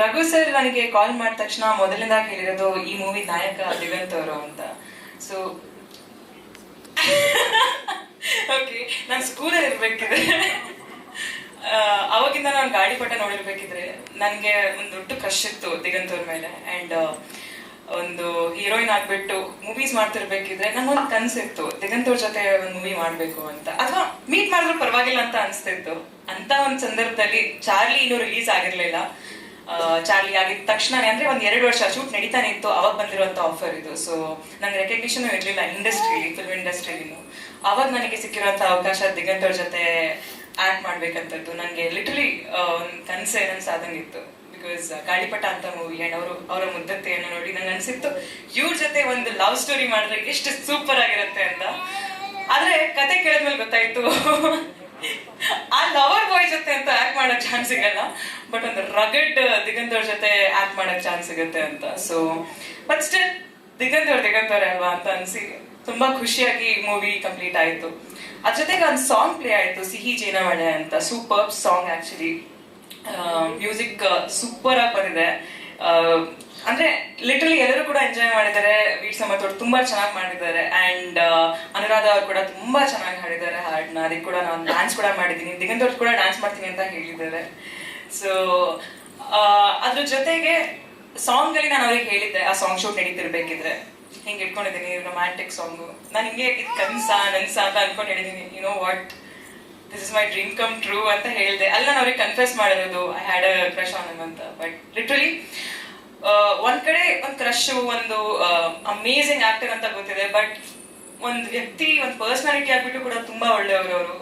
Raghu sir ನನಗೆ ಕಾಲ್ ಮಾಡಿದ ತಕ್ಷಣ ಮೊದಲಿಂದ ಹೇಳಿರೋದು ಈ ಮೂವಿ ನಾಯಕ ದಿವಂತ್ ಅವರು ಅಂತ. ಸೊ ಓಕೆ ನಾನು ಸ್ಕೂಲಲ್ಲಿ ಇರ್ಬೇಕಿದ್ರೆ ಅವಾಗಿಂದ ನಾನು ಗಾಡಿ ಪಟ ನೋಡಿರ್ಬೇಕಿದ್ರೆ ನನಗೆ ಒಂದು ದೊಡ್ಡ ಕ್ರಶ್ ಇತ್ತು ದಿಗಂತ್ ಅವ್ರ ಮೇಲೆ. ಅಂಡ್ ಒಂದು ಹೀರೋಯಿನ್ ಆಗ್ಬಿಟ್ಟು ಮೂವೀಸ್ ಮಾಡ್ತಿರ್ಬೇಕಿದ್ರೆ ನಂಗೊಂದು ಕನ್ಸಿತ್ತು ದಿಗಂತ್ ಅವ್ರ ಜೊತೆ ಒಂದು ಮೂವಿ ಮಾಡಬೇಕು ಅಂತ. ಅಥವಾ ಮೀಟ್ ಮಾಡಿದ್ರು ಪರವಾಗಿಲ್ಲ ಅಂತ ಅನಿಸ್ತಿತ್ತು. ಅಂತ ಒಂದು ಸಂದರ್ಭದಲ್ಲಿ ಚಾರ್ಲಿ ಇನ್ನೂ ರಿಲೀಸ್ ಆಗಿರ್ಲಿಲ್ಲ. ಚಾರ್ಲಿ ಆಗಿದ ತಕ್ಷಣನೇ, ಅಂದ್ರೆ ಒಂದ್ ಎರಡು ವರ್ಷ ಶೂಟ್ ನಡೀತಾನೆ ಇತ್ತು. ಅವಾಗ ಬಂದಿರುವಂತ ಆಫರ್ ಇದು. ಸೊ ನಂಗೆ ರೆಕಗ್ನಿಷನ್ ಇರ್ಲಿಲ್ಲ ಇಂಡಸ್ಟ್ರಿಲಿ ಫಿಲ್ಮ್ ಇಂಡಸ್ಟ್ರಿಲಿನೂ ಅವಾಗ ನನಗೆ ಸಿಕ್ಕಿರುವಂತ ಅವಕಾಶ ದಿಗಂತ್ ಅವ್ರ ಜೊತೆ ಆಕ್ಟ್ ಮಾಡ್ಬೇಕಂತದ್ದು. ನನಗೆ ಲಿಟ್ರಲಿ ಒಂದು ಕನಸೆ ಸಾಧನೆ ಇತ್ತು. ಬಿಕಾಸ್ ಗಾಳಿಪಟ ಅಂತ ಮೂವಿ ಅಂಡ್ ಅವರು, ಅವರ ಮುದ್ದತೆಯನ್ನು ನೋಡಿ ನಂಗೆ ಅನ್ಸಿತ್ತು, ಇವ್ರ ಜೊತೆ ಒಂದು ಲವ್ ಸ್ಟೋರಿ ಮಾಡಿದ್ರೆ ಎಷ್ಟು ಸೂಪರ್ ಆಗಿರುತ್ತೆ ಅಂತ. ಆದ್ರೆ ಕತೆ ಕೇಳಿದ್ಮೇಲೆ ಗೊತ್ತಾಯ್ತು. ಆ ಲವರ್ ಬಾಯ್ ಜೊತೆ ಅಂತ ಆಕ್ಟ್ ಮಾಡೋ ಚಾನ್ಸ್ ಸಿಗಲ್ಲ. ಬಟ್ ಒಂದು ರಗಡ್ ದಿಗಂತವ್ರ ಜೊತೆ ಆಕ್ಟ್ ಮಾಡಕ್ ಚಾನ್ಸ್ ಸಿಗುತ್ತೆ ಅಂತ. ಸೊ ಬಟ್ ಸ್ಟಿಲ್ ದಿಗಂತವ್ರ ಅವ್ರ ದಿಗಂತ್ ಅಲ್ವಾ ಅಂತ ಅನ್ಸಿ ತುಂಬಾ ಖುಷಿಯಾಗಿ ಮೂವಿ ಕಂಪ್ಲೀಟ್ ಆಯ್ತು. ಅದ್ರ ಜೊತೆಗೆ ಒಂದು ಸಾಂಗ್ ಪ್ಲೇ ಆಯ್ತು, ಸಿಹಿ ಜೇನಮಳೆ ಅಂತ. Super song actually music super ಆಗಿ ಬಂದಿದೆ. ಅಂದ್ರೆ ಲಿಟರಲಿ ಎಲ್ಲರೂ ಕೂಡ ಎಂಜಾಯ್ ಮಾಡಿದ್ದಾರೆ. ವೀರ್ ಸಮತ್ ಅವರು ತುಂಬಾ ಚೆನ್ನಾಗಿ ಮಾಡಿದ್ದಾರೆ. ಅಂಡ್ ಅನುರಾಧ ಅವ್ರು ಕೂಡ ತುಂಬಾ ಚೆನ್ನಾಗಿ ಹಾಡಿದ್ದಾರೆ. ಹಾಡ್ನ ಅದಕ್ಕೆ ಕೂಡ ನಾನು ಡ್ಯಾನ್ಸ್ ಕೂಡ ಮಾಡಿದ್ದೀನಿ. ದಿಗಂತ್ ಅವ್ರು ಕೂಡ ಡ್ಯಾನ್ಸ್ ಮಾಡ್ತೀನಿ ಅಂತ ಹೇಳಿದ್ದಾರೆ. ಸೊ ಅದ್ರ ಜೊತೆಗೆ ಸಾಂಗ್ ಅಲ್ಲಿ ನಾನು ಅವ್ರಿಗೆ ಹೇಳಿದ್ದೆ, ಆ ಸಾಂಗ್ ಶೂಟ್ ನಡೀತಿರ್ಬೇಕಿದ್ರೆ. ಹಿಂಗೆ ಇಟ್ಕೊಂಡಿದ್ದೀನಿ ರೊಮ್ಯಾಂಟಿಕ್ ಸಾಂಗು ನಾನು ಹಿಂಗೆ ಕನ್ಸ, ನನ್ಸ ಅಂತ ಅನ್ಕೊಂಡು ಹೇಳಿದ್ದೀನಿ you know what this is my dream come true ಅಂತ ಹೇಳಿದೆ. ಅಲ್ಲಿ, ನಾನು ಅವ್ರಿಗೆ ಕನ್ಫ್ಯೂಸ್ ಮಾಡಿರೋದು I had a crush on ಅಂತ. ಬಟ್ ಲಿಟ್ರಲಿ ಒಂದ್ ಕಡೆ ಒಂದು ಕ್ರಶ್ ಒಂದು ಅಮೇಸಿಂಗ್ ಆಕ್ಟರ್ ಅಂತ ಗೊತ್ತಿದೆ. ಬಟ್ ಒಂದು ವ್ಯಕ್ತಿ, ಒಂದು ಪರ್ಸನಾಲಿಟಿ ಆಗ್ಬಿಟ್ಟು ಕೂಡ ತುಂಬಾ ಒಳ್ಳೆಯವರು ಅವರು.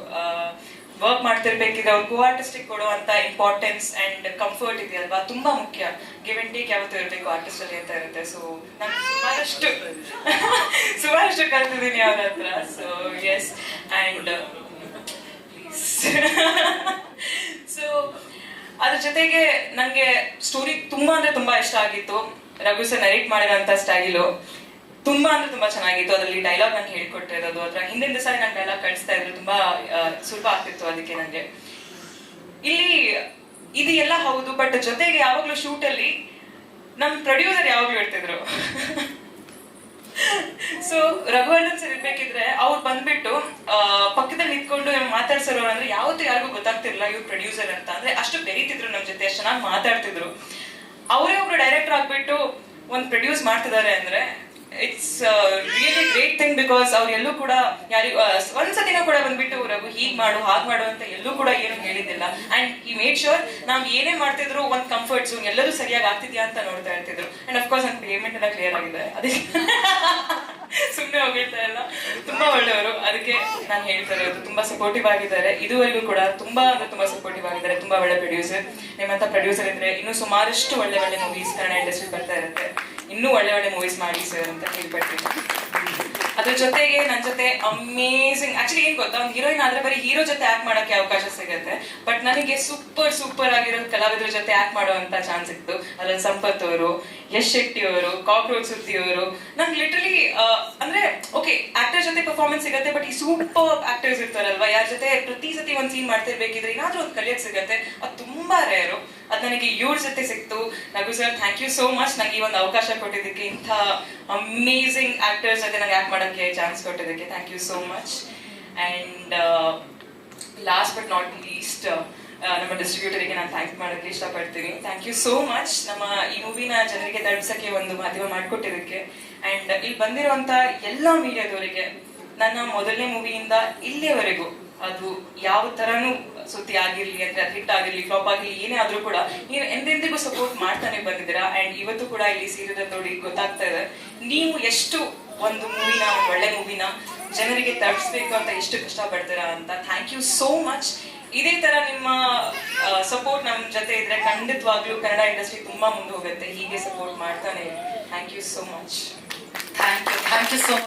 ವರ್ಕ್ ಮಾಡ್ತಿರ್ಬೇಕಿದ್ರೆ ಅವ್ರು ಕೋ ಆರ್ಟಿಸ್ಟಿಗೆ ಕೊಡುವಂತ ಇಂಪಾರ್ಟೆನ್ಸ್ ಅಂಡ್ ಕಂಫರ್ಟ್ ಇದೆಯಲ್ವಾ? ತುಂಬಾ ಮುಖ್ಯ. ಗಿವ್ ಅಂಡ್ ಟೇಕ್ ಯಾವತ್ತೂ ಇರಬೇಕು ಆರ್ಟಿಸ್ಟ್ ಅಲ್ಲಿ ಅಂತ ಇರುತ್ತೆ. ಸೊ ನಾನು ಸುಮಾರಷ್ಟು ಸುಮಾರಷ್ಟು ಕಲ್ತಿದ್ದೀನಿ ಅವ್ರ ಹತ್ರ. ಸೊ ಎಸ್ ಅಂಡ್ ಸೊ ಅದ್ರ ಜೊತೆಗೆ ನಂಗೆ ಸ್ಟೋರಿ ತುಂಬಾ ಅಂದ್ರೆ ತುಂಬಾ ಇಷ್ಟ ಆಗಿತ್ತು. ರಘು ಸರ್ ನರೇಟ್ ಮಾಡಿರೋಂಥ ಸ್ಟೈಲು ತುಂಬಾ ಅಂದ್ರೆ ತುಂಬಾ ಚೆನ್ನಾಗಿತ್ತು. ಅದರಲ್ಲಿ ಡೈಲಾಗ್ ನಂಗೆ ಹೇಳ್ಕೊಟ್ಟಿರೋದು. ಅದ್ರ ಹಿಂದಿನ ದಿವಸ ನಂಗೆ ಡೈಲಾಗ್ ಕಳಿಸ್ತಾ ಇದ್ರು. ತುಂಬಾ ಸುಲಭ ಆಗ್ತಿತ್ತು ಅದಕ್ಕೆ ನಂಗೆ. ಇಲ್ಲಿ, ಇದು ಎಲ್ಲ ಹೌದು ಬಟ್ ಜೊತೆಗೆ ಯಾವಾಗ್ಲೂ ಶೂಟ್ ಅಲ್ಲಿ ನಮ್ ಪ್ರೊಡ್ಯೂಸರ್ ಯಾವಾಗ್ಲೂ ಹೇಳ್ತಿದ್ರು. ಸೊ ರಘುವರ್ಧನ್ ಸರ್ ಇರ್ಬೇಕಿದ್ರೆ ಅವ್ರು ಬಂದ್ಬಿಟ್ಟು ಪಕ್ಕದಲ್ಲಿ ನಿಂತ್ಕೊಂಡು ಮಾತಾಡ್ಸೋರು ಅಂದ್ರೆ ಯಾವತ್ತೂ ಯಾರಿಗೂ ಗೊತ್ತಾಗ್ತಿರ್ಲಿಲ್ಲ ಇವ್ರು ಪ್ರೊಡ್ಯೂಸರ್ ಅಂತ. ಅಂದ್ರೆ ಅಷ್ಟು ಬೆರೀತಿದ್ರು ನಮ್ ಜೊತೆ, ಅಷ್ಟು ಚೆನ್ನಾಗಿ ಮಾತಾಡ್ತಿದ್ರು. ಅವರೇ ಒಬ್ರು ಡೈರೆಕ್ಟರ್ ಆಗ್ಬಿಟ್ಟು ಒಂದ್ ಪ್ರೊಡ್ಯೂಸ್ ಮಾಡ್ತಿದ್ದಾರೆ ಅಂದ್ರೆ it's really great thing because ಅವ್ರು ಎಲ್ಲೂ ಕೂಡ ಯಾರಿಗೂ ಒಂದ್ಸತಿನೂ ಕೂಡ ಬಂದ್ಬಿಟ್ಟು ರಘು ಹೀಗ್ ಮಾಡು, ಹಾಗ್ ಮಾಡು ಅಂತ ಎಲ್ಲೂ ಕೂಡ ಏನು ಹೇಳಿದ್ದಿಲ್ಲ. ಅಂಡ್ ಈ ಮೇಡ್ ಶೋರ್ ನಾವ್ ಏನೇ ಮಾಡ್ತಿದ್ರು ಒಂದ್ ಕಂಫರ್ಟ್ ಝೋನ್ ಎಲ್ಲರೂ ಸರಿಯಾಗಿ ಆಗ್ತಿದ್ಯಾ ಅಂತ ನೋಡ್ತಾ ಇರ್ತಿದ್ರು. ಅಂಡ್ ಅಫ್ಕೋರ್ಸ್ ನನ್ ಪೇಮೆಂಟ್ ಎಲ್ಲ ಕ್ಲಿಯರ್ ಆಗಿದೆ. ಅದೇ ಸುಮ್ಮನೆ ಹೋಗಿರ್ತಾ ಇಲ್ಲ. ತುಂಬಾ ಒಳ್ಳೆಯವರು. ಅದಕ್ಕೆ ನಾನು ಹೇಳ್ತಾ ಇರೋದು, ತುಂಬಾ ಸಪೋರ್ಟಿವ್ ಆಗಿದ್ದಾರೆ. ಇದುವರೆಗೂ ಕೂಡ ತುಂಬಾ ಅಂದ್ರೆ ತುಂಬಾ ಸಪೋರ್ಟಿವ್ ಆಗಿದ್ದಾರೆ. ತುಂಬಾ ಒಳ್ಳೆ ಪ್ರೊಡ್ಯೂಸರ್ ನಿಮ್ಮಂತ ಪ್ರೊಡ್ಯೂಸರ್ ಇದ್ರೆ ಇನ್ನೂ ಸುಮಾರಷ್ಟು ಒಳ್ಳೆ ಒಳ್ಳೆ ಮೂವೀಸ್ ಕನ್ನಡ ಇಂಡಸ್ಟ್ರಿ ಬರ್ತಾ ಇರುತ್ತೆ. ಇನ್ನೂ ಒಳ್ಳೆ ಒಳ್ಳೆ ಮೂವೀಸ್ ಮಾಡಿ ಸರ್ ಅಂತ ಹೇಳ್ಬಿಡ್ತೀನಿ ಅದ್ರ ಜೊತೆಗೆ ನನ್ನ ಜೊತೆ ಅಮೇಸಿಂಗ್ ಆಕ್ಚುಲಿ ಏನ್ ಗೊತ್ತಾ? ಒಂದು ಹೀರೋಯಿನ್ ಆದ್ರೆ ಬರೀ ಹೀರೋ ಜೊತೆ ಆಕ್ಟ್ ಮಾಡೋಕೆ ಅವಕಾಶ ಸಿಗುತ್ತೆ. ಬಟ್ ನನಗೆ ಸೂಪರ್ ಸೂಪರ್ ಆಗಿರೋ ಕಲಾವಿದರ ಜೊತೆ ಆಕ್ಟ್ ಮಾಡುವಂತ ಚಾನ್ಸ್ ಇತ್ತು. ಅದ್ರಲ್ಲಿ ಸಂಪತ್ ಅವರು, ಯಶ್ ಶೆಟ್ಟಿ ಅವರು, ಕಾಕ್ರೋಚ್ ಸುದ್ದಿ ಅವರು. ನಂಗೆ ಲಿಟ್ರಲಿ ಅಂದ್ರೆ ಪರ್ಫಾರ್ಮೆನ್ಸ್ ಸಿಗುತ್ತೆ ಬಟ್ ಈ ಸೂಪರ್ ಆಕ್ಟರ್ಸ್ ಇರ್ತಾರಲ್ವಾ? ಯಾರ ಜೊತೆ ಪ್ರತಿ ಸತಿ ಒಂದು ಸೀನ್ ಮಾಡ್ತಿರ್ಬೇಕಿದ್ರೆ ಏನಾದ್ರೂ ಒಂದು ಕಲಿಯಕ್ ಸಿಗುತ್ತೆ. ಅದು ತುಂಬಾ ರೇರು ಅದ್ ನನಗೆ ಇವ್ರ ಜೊತೆ ಸಿಕ್ತು. ನಗು sir thank you so much ನಂಗೆ ಈ ಒಂದು ಅವಕಾಶ ಕೊಟ್ಟಿದ್ದಕ್ಕೆ ಇಂಥ ಅಮೇಸಿಂಗ್ ಆಕ್ಟರ್ಸ್ ಜೊತೆ ನಂಗೆ ಆಕ್ಟ್ ಮಾಡಕ್ಕೆ ಚಾನ್ಸ್ ಕೊಟ್ಟಿದ್ದಕ್ಕೆ thank you so much and last but not least ನಮ್ಮ ಡಿಸ್ಟ್ರಿಬ್ಯೂಟರಿಗೆ ನಾನು ಥ್ಯಾಂಕ್ ಮಾಡೋಕ್ಕೆ ಇಷ್ಟಪಡ್ತೀನಿ. ಥ್ಯಾಂಕ್ ಯು ಸೋ ಮಚ್ ನಮ್ಮ ಈ ಮೂವಿನ ಜನರಿಗೆ ತಲುಪಿಸೋಕ್ಕೆ ಒಂದು ಮಾಧ್ಯಮ ಮಾಡಿಕೊಟ್ಟಿದ್ದಕ್ಕೆ. ಅಂಡ್ ಇಲ್ಲಿ ಬಂದಿರುವಂತ ಎಲ್ಲ ಮೀಡಿಯಾದವರಿಗೆ ನನ್ನ ಮೊದಲನೇ ಮೂವಿಯಿಂದ ಇಲ್ಲಿಯವರೆಗೂ ಅದು ಯಾವ ತರನು ಸುದ್ದಿ ಆಗಿರ್ಲಿ ಅಂದ್ರೆ ಅದು ಹಿಟ್ ಆಗಿರ್ಲಿ ಫ್ಲಾಪ್ ಆಗಿರ್ಲಿ, ಏನೇ ಆದ್ರೂ ಕೂಡ ನೀವು ಎಂದೆಂದಿಗೂ ಸಪೋರ್ಟ್ ಮಾಡ್ತಾನೆ ಬಂದಿದ್ದೀರಾ? ಅಂಡ್ ಇವತ್ತು ಕೂಡ ಇಲ್ಲಿ ಸೀರಿಯಲ್ ನೋಡಿ ಗೊತ್ತಾಗ್ತಾ ಇದೆ. ನೀವು ಎಷ್ಟು ಒಂದು ಮೂವಿನ ಒಳ್ಳೆ ಮೂವಿನ ಜನರಿಗೆ ತಲುಪಿಸ್ಬೇಕು ಅಂತ ಎಷ್ಟು ಕಷ್ಟಪಡ್ತೀರಾ ಅಂತ ಥ್ಯಾಂಕ್ ಯು ಸೋ ಮಚ್ ಇದೇ ತರ ನಿಮ್ಮ ಸಪೋರ್ಟ್ ನಮ್ಮ ಜೊತೆ ಇದ್ರೆ ಖಂಡಿತವಾಗ್ಲೂ ಕನ್ನಡ ಇಂಡಸ್ಟ್ರಿ ತುಂಬಾ ಮುಂದೆ ಹೋಗುತ್ತೆ. ಹೀಗೆ ಸಪೋರ್ಟ್ ಮಾಡ್ತಾನೆ thank you so much thank you thank you so